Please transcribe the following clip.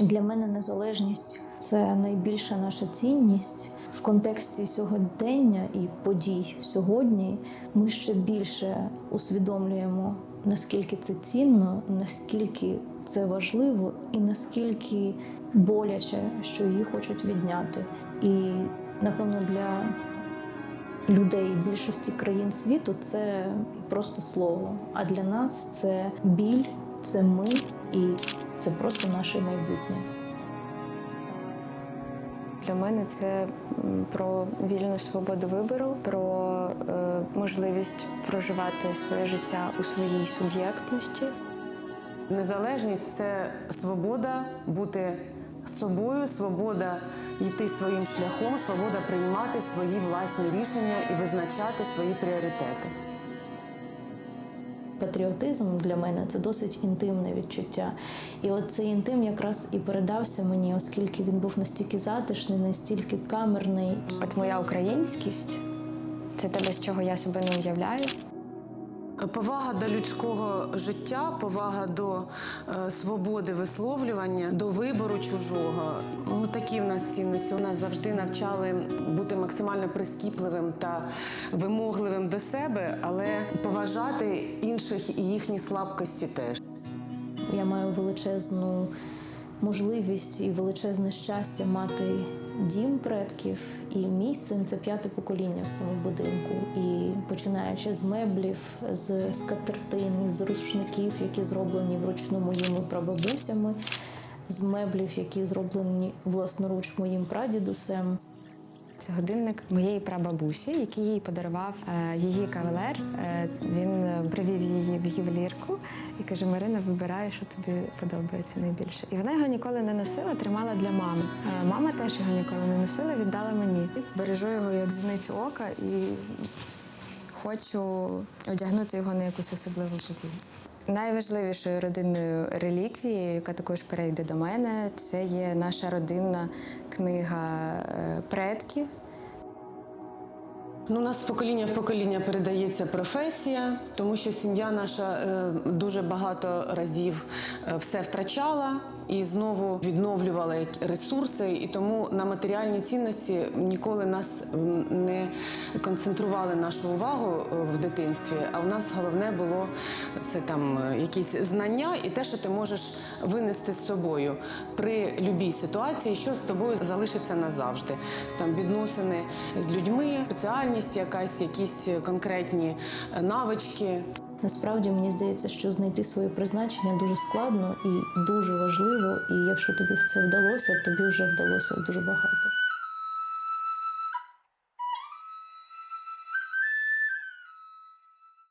Для мене незалежність це найбільша наша цінність. В контексті сьогодення і подій сьогодні ми ще більше усвідомлюємо, наскільки це цінно, наскільки це важливо, і наскільки боляче, що її хочуть відняти. І напевно для людей більшості країн світу це просто слово. А для нас це біль, це ми і це просто наше майбутнє. Для мене це про вільну свободу вибору, про е, можливість проживати своє життя у своїй суб'єктності. Незалежність це свобода бути собою, свобода йти своїм шляхом, свобода приймати свої власні рішення і визначати свої пріоритети. Патріотизм для мене це досить інтимне відчуття. І от цей інтим якраз і передався мені, оскільки він був настільки затишний, настільки камерний. От моя українськість це те, без чого я себе не уявляю. Повага до людського життя, повага до е, свободи висловлювання, до вибору чужого. Такі в нас цінності. У нас завжди навчали бути максимально прискіпливим та вимогливим до себе, але поважати інших і їхні слабкості теж. Я маю величезну можливість і величезне щастя мати дім предків. І мій син це п'яте покоління в цьому будинку. І починаючи з меблів, з скатертин, з рушників, які зроблені вручну моїми прабабусями, з меблів, які зроблені власноруч моїм прадідусем. Це годинник моєї прабабусі, який їй подарував е, її кавалер. Е, він е, привів її в ювелірку і каже: Марина, вибирай, що тобі подобається найбільше. І вона його ніколи не носила, тримала для мами. Мама теж його ніколи не носила, віддала мені. Бережу його як зіницю ока і хочу одягнути його на якусь особливу подію. Найважливішою родинною реліквією, яка також перейде до мене, це є наша родинна книга е, предків. Ну, у нас з покоління в покоління передається професія, тому що сім'я наша е, дуже багато разів е, все втрачала і знову відновлювала ресурси, і тому на матеріальні цінності ніколи нас не концентрували нашу увагу е, в дитинстві. А в нас головне було це там якісь знання і те, що ти можеш винести з собою при любій ситуації, що з тобою залишиться назавжди. Там відносини з людьми, спеціальність, якась, якісь конкретні е, навички. Насправді мені здається, що знайти своє призначення дуже складно і дуже важливо. І якщо тобі це вдалося, тобі вже вдалося дуже багато.